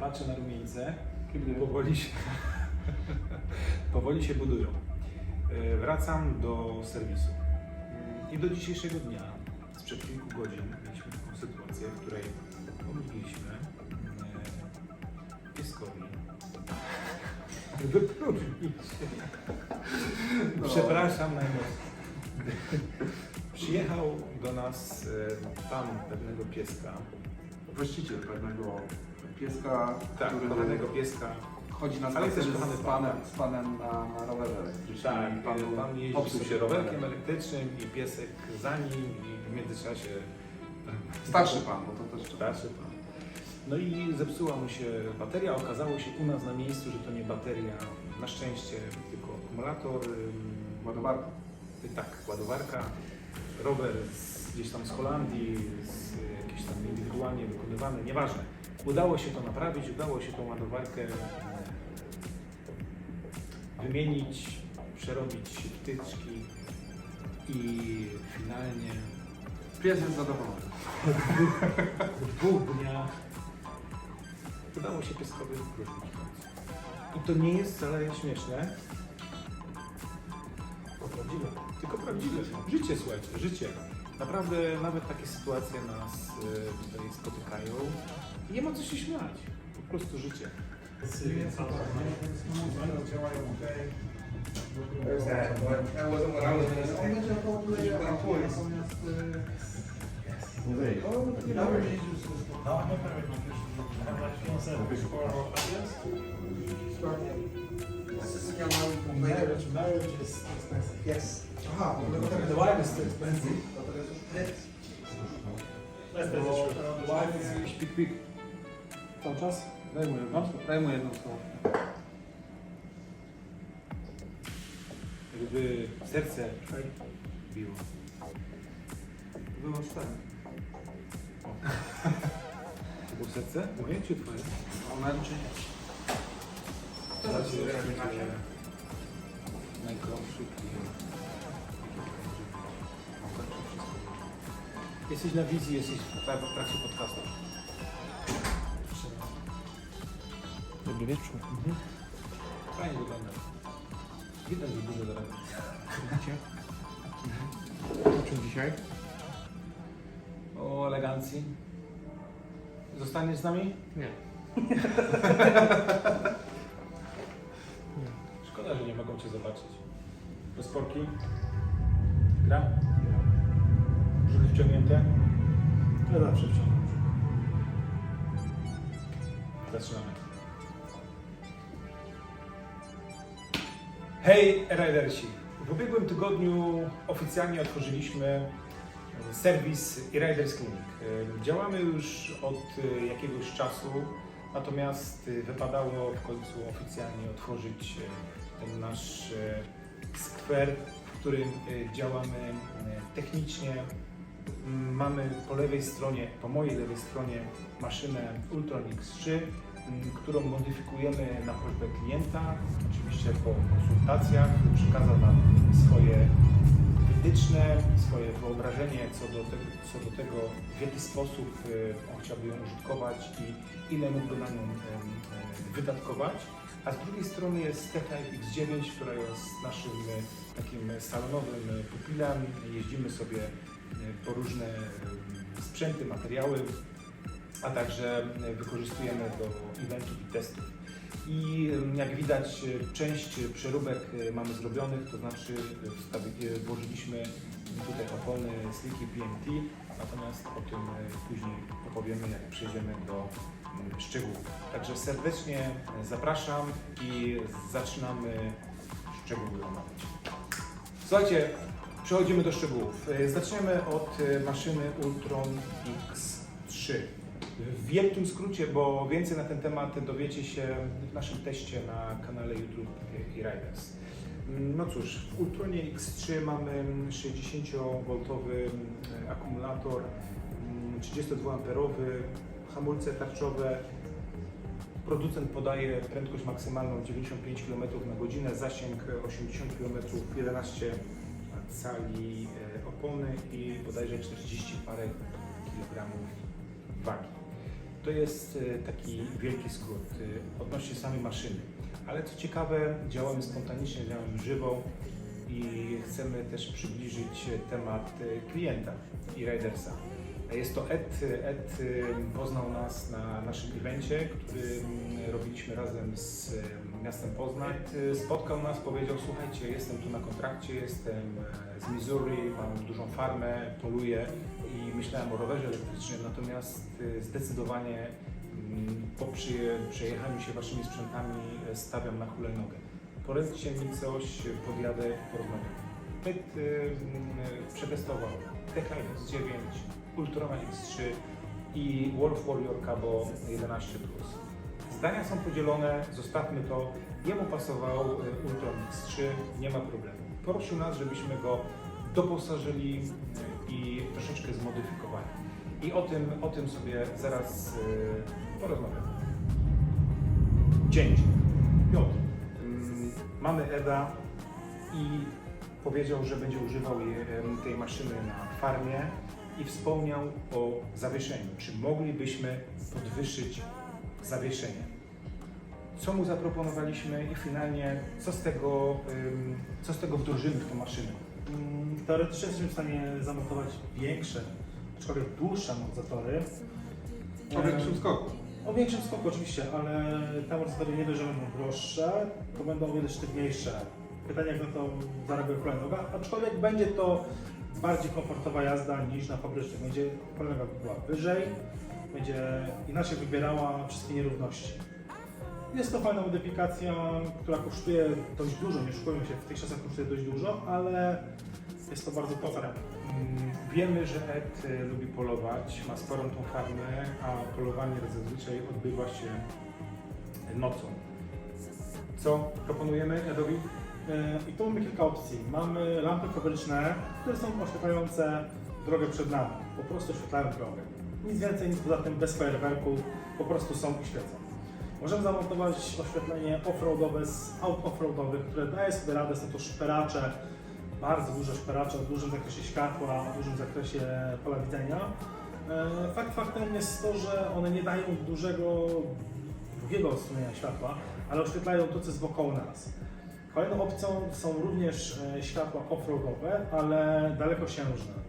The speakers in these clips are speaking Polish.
patrzę na rumieńce, powoli się, powoli się budują. E, Wracam do serwisu. Mm, I do dzisiejszego dnia, sprzed kilku godzin, mieliśmy taką sytuację, w której pomogliśmy e, pieskowi. No. Przepraszam najmocniej. Przyjechał do nas e, pan pewnego pieska, Właściciel pewnego pieska, tak, który kochanego pieska. chodzi na Ale też spacer kochany z pan. panem, z panem na, na rowerze elektrycznym. Tak, I pan, panu pan popsuł sobie rowerkiem elektrycznym i piesek za nim i w międzyczasie Starszy pan, bo to też trzeba. starszy pan. No i zepsuła mu się bateria. Okazało się u nas na miejscu, że to nie bateria, na szczęście, tylko akumulator. ym, Ładowarka. Tak, ładowarka, rower z, gdzieś tam z Holandii, z jakieś tam indywidualnie wykonywany, nieważne. Udało się to naprawić, udało się tą ładowarkę wymienić, przerobić wtyczki i finalnie Pies jest zadowolony. w dwóch dniach udało się pieskowi wypróżnić w końcu. I to nie jest wcale śmieszne, tylko prawdziwe. Tylko prawdziwe. Życie, słuchajcie, życie. Naprawdę nawet takie sytuacje nas y, tutaj spotykają nie ma co się śmiać. Po prostu życie. Yes. Aha, bo dlatego the wife is too expensive. Dlatego jest już Bo the wife is Śpik, pik. cały czas. Daj mu jedno, daj mu jedno słowo. Gdyby serce biło. Wyłącz ten. To było serce? Moje czy twoje? Ona czy nie? Zobaczcie, jaki będzie najgrubszy klient. Jesteś na wizji, jesteś w tra- w trakcie podcastu. Dobry wieczór. Fajnie wygląda. Widać, że dużo zarabia. Widzicie? O czym dzisiaj? O elegancji. Zostaniesz z nami? Nie. Szkoda, że nie mogą Cię zobaczyć. Rozporki? Gra? Wciągnięte? Ja zawsze wciągam. Zaczynamy. Hej, Ridersi! W ubiegłym tygodniu oficjalnie otworzyliśmy e, serwis e-Riders Clinic. E, Działamy już od e, jakiegoś czasu, natomiast wypadało w końcu oficjalnie otworzyć ten nasz skwer, w którym działamy technicznie. Mm, Mamy po lewej stronie, po mojej lewej stronie maszynę Ultron X3, m, którą modyfikujemy na prośbę klienta, oczywiście po konsultacjach, przekazał nam swoje wytyczne, swoje wyobrażenie co do, tego, co do tego, w jaki sposób e, on chciałby ją użytkować i ile mógłby na nią e, wydatkować. A z drugiej strony jest Technique X9, która jest naszym e, takim salonowym pupilem. Jeździmy sobie po różne sprzęty, materiały, a także wykorzystujemy do eventów i testów. I jak widać, e, część przeróbek e, mamy zrobionych, to znaczy e, włożyliśmy tutaj opony Slicky PMT, natomiast o tym później opowiemy, jak przejdziemy do mm, szczegółów. Także serdecznie zapraszam i zaczynamy szczegóły omawiać. Słuchajcie, przechodzimy do szczegółów. E, Zaczniemy od e, maszyny Ultron X3. W wielkim skrócie, bo więcej na ten temat dowiecie się w naszym teście na kanale YouTube e-Riders. No cóż, w Ultronie X3 mamy 60V akumulator, 32A, hamulce tarczowe. Producent podaje prędkość maksymalną 95 km na godzinę, zasięg 80 km, 11 cali e, opony i bodajże 40 parę kilogramów wagi. To jest e, taki wielki skrót e, odnośnie samej maszyny. Ale co ciekawe, działamy spontanicznie, działamy żywo i chcemy też przybliżyć temat klienta i ridersa. Jest to Ed. Ed poznał nas na naszym evencie, który robiliśmy razem z miastem Poznań. Y, spotkał nas, powiedział, słuchajcie, jestem tu na kontrakcie, jestem e, z Missouri, mam dużą farmę, poluję i myślałem o rowerze elektrycznym, natomiast y, zdecydowanie mm, po przejechaniu się waszymi sprzętami e, stawiam na hulajnogę. Poradźcie mi coś, podjadę, porozmawiam. Ed y, mm, przetestował THX 9, Ultraman X3 i Wolf Warrior Cabo 11+. Zdania są podzielone, zostawmy to. Jemu pasował y, Ultraman X3, nie ma problemu. Prosił nas, żebyśmy go doposażyli y, i troszeczkę zmodyfikowali. I o tym, o tym sobie zaraz y, porozmawiamy. Cięcie. Piotr. Mm, Mamy Eda i powiedział, że będzie używał tej maszyny na farmie i wspomniał o zawieszeniu. Czy moglibyśmy podwyższyć zawieszenie? Co mu zaproponowaliśmy i finalnie co z tego, co z tego wdrożymy w tą maszynę? Mm, Teoretycznie jesteśmy w stanie zamontować większe, aczkolwiek dłuższe amortyzatory. O większym skoku. O większym skoku oczywiście, ale te amortyzatory nie dość, że będą droższe, to będą o wiele sztywniejsze. Pytanie jak na to zareaguje hulajnoga, aczkolwiek będzie to bardziej komfortowa jazda niż na fabrycznych. Będzie hulajnoga była wyżej, będzie inaczej wybierała wszystkie nierówności. Jest to fajna modyfikacja, która kosztuje dość dużo, nie oszukujmy się, w tych czasach kosztuje dość dużo, ale jest to bardzo potrzebne. Mm, Wiemy, że Ed y, lubi polować, ma sporą tą farmę, a polowanie zazwyczaj odbywa się nocą. Co proponujemy Edowi? E, I tu mamy kilka opcji. Mamy lampy fabryczne, które są oświetlające drogę przed nami. Po prostu oświetlają drogę. Nic więcej, nic poza tym, bez fajerwerków, po prostu są i świecą. Możemy zamontować oświetlenie offroadowe z aut offroadowych, które daje sobie radę, są to szperacze, bardzo duże szperacze o dużym zakresie światła, o dużym zakresie pola widzenia. E, Fakt faktem jest to, że one nie dają dużego, długiego odstrumienia światła, ale oświetlają to, co jest wokoło nas. Kolejną opcją są również e, światła offroadowe, ale dalekosiężne.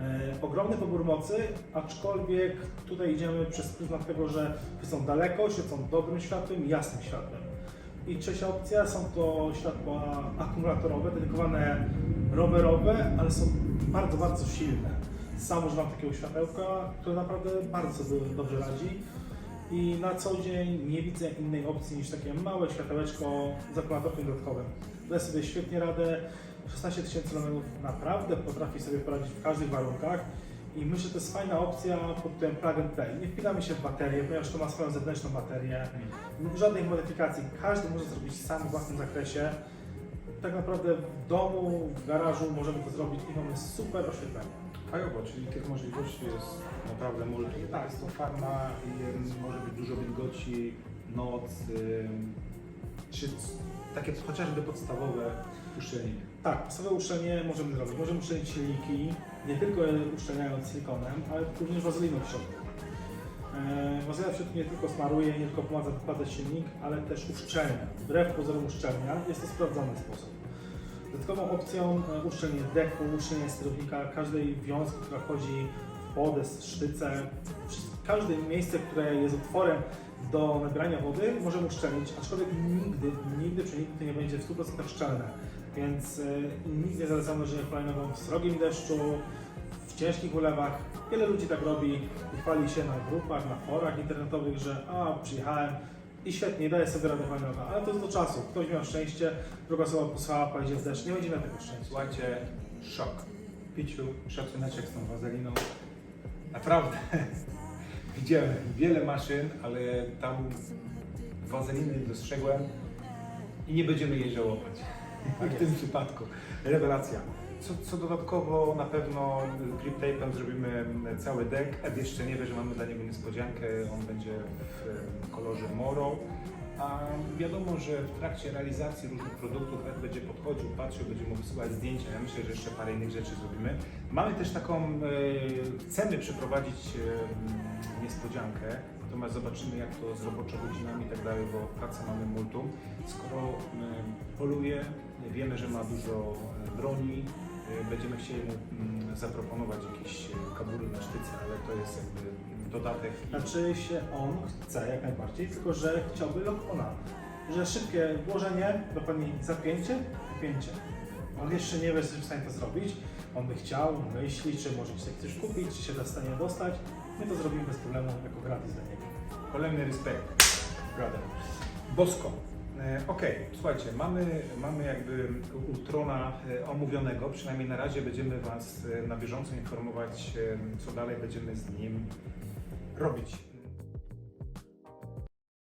E, Ogromny pobór mocy, aczkolwiek tutaj idziemy przez pryzmat tego, że są daleko, świecą dobrym światłem, jasnym światłem. I trzecia opcja są to światła akumulatorowe, dedykowane rowerowe, ale są bardzo, bardzo silne. Sam używam takiego światełka, które naprawdę bardzo dobrze radzi. I na co dzień nie widzę innej opcji niż takie małe światełeczko z akumulatorkiem dodatkowym. Daje sobie świetnie radę. 16 tysięcy lumenów naprawdę potrafi sobie poradzić w każdych warunkach. I myślę, że to jest fajna opcja pod tytułem plug and play. Nie wpinamy się w baterię, ponieważ to ma swoją zewnętrzną baterię. Żadnych modyfikacji. Każdy może zrobić sam w własnym zakresie. Tak naprawdę w domu, w garażu możemy to zrobić i mamy super oświetlenie. Fajowo, czyli tych możliwości jest naprawdę multum. Tak, jest to farma i em, może być dużo wilgoci, noc, czy takie chociażby podstawowe uszczelnienie. Tak, podstawowe uszczelnienie możemy zrobić. Możemy uszczelnić silniki, nie tylko uszczelniając silikonem, ale również wazeliną w środku. E, Wazelina w środku nie tylko smaruje, nie tylko pomaga wykładać silnik, ale też uszczelnia. Wbrew pozorom uszczelnia, jest to sprawdzony sposób. Dodatkową opcją e, uszczelnienie dechu, uszczelnienie sterownika, każdej wiązki, która wchodzi w podest, sztyce, każde miejsce, które jest otworem do nabierania wody, możemy uszczelnić, aczkolwiek nigdy, nigdy przenigdy nie będzie w 100% szczelne. Więc y, nigdy nie zalecamy że hulajnogą w srogim deszczu, w ciężkich ulewach. Wiele ludzi tak robi i chwali się na grupach, na forach internetowych, że a, przyjechałem i świetnie, daję sobie radę hulajnoga, ale to jest do czasu. Ktoś miał szczęście, druga osoba posłała, pojedzie w deszcz, nie będzie miał tego szczęścia. Słuchajcie, szok. Piciu, szacuneczek z tą wazeliną. Naprawdę. Widziałem wiele maszyn, ale tam wazeliny dostrzegłem i nie będziemy jej żałować. w tym przypadku. Rewelacja. Co, co dodatkowo na pewno grip tape'em zrobimy cały deck. Ed jeszcze nie wie, że mamy dla niego niespodziankę. On będzie w kolorze moro. A wiadomo, że w trakcie realizacji różnych produktów Ed będzie podchodził, patrzył, będzie mógł wysyłać zdjęcia. Ja myślę, że jeszcze parę innych rzeczy zrobimy. Mamy też taką, e, chcemy przeprowadzić e, niespodziankę. To natomiast zobaczymy jak to z godzinami i tak dalej, bo pracę mamy multum. Skoro poluje, wiemy, że ma dużo broni, e, będziemy chcieli mm, zaproponować jakieś e, kabury na sztyce, ale to jest jakby dodatek. Znaczy się on chce jak najbardziej, tylko że chciałby lock-ona. Że szybkie włożenie, dokładnie zapięcie, wypięcie. On jeszcze nie czy w stanie to zrobić. On by chciał, myśli, czy może się coś kupić, czy się da w stanie dostać. My to zrobimy bez problemu, jako gratis dla niego. Kolejny respekt. Brother. Bosko. E, Okej, słuchajcie, mamy, mamy jakby Ultrona e, omówionego, przynajmniej na razie będziemy Was e, na bieżąco informować, e, co dalej będziemy z nim robić.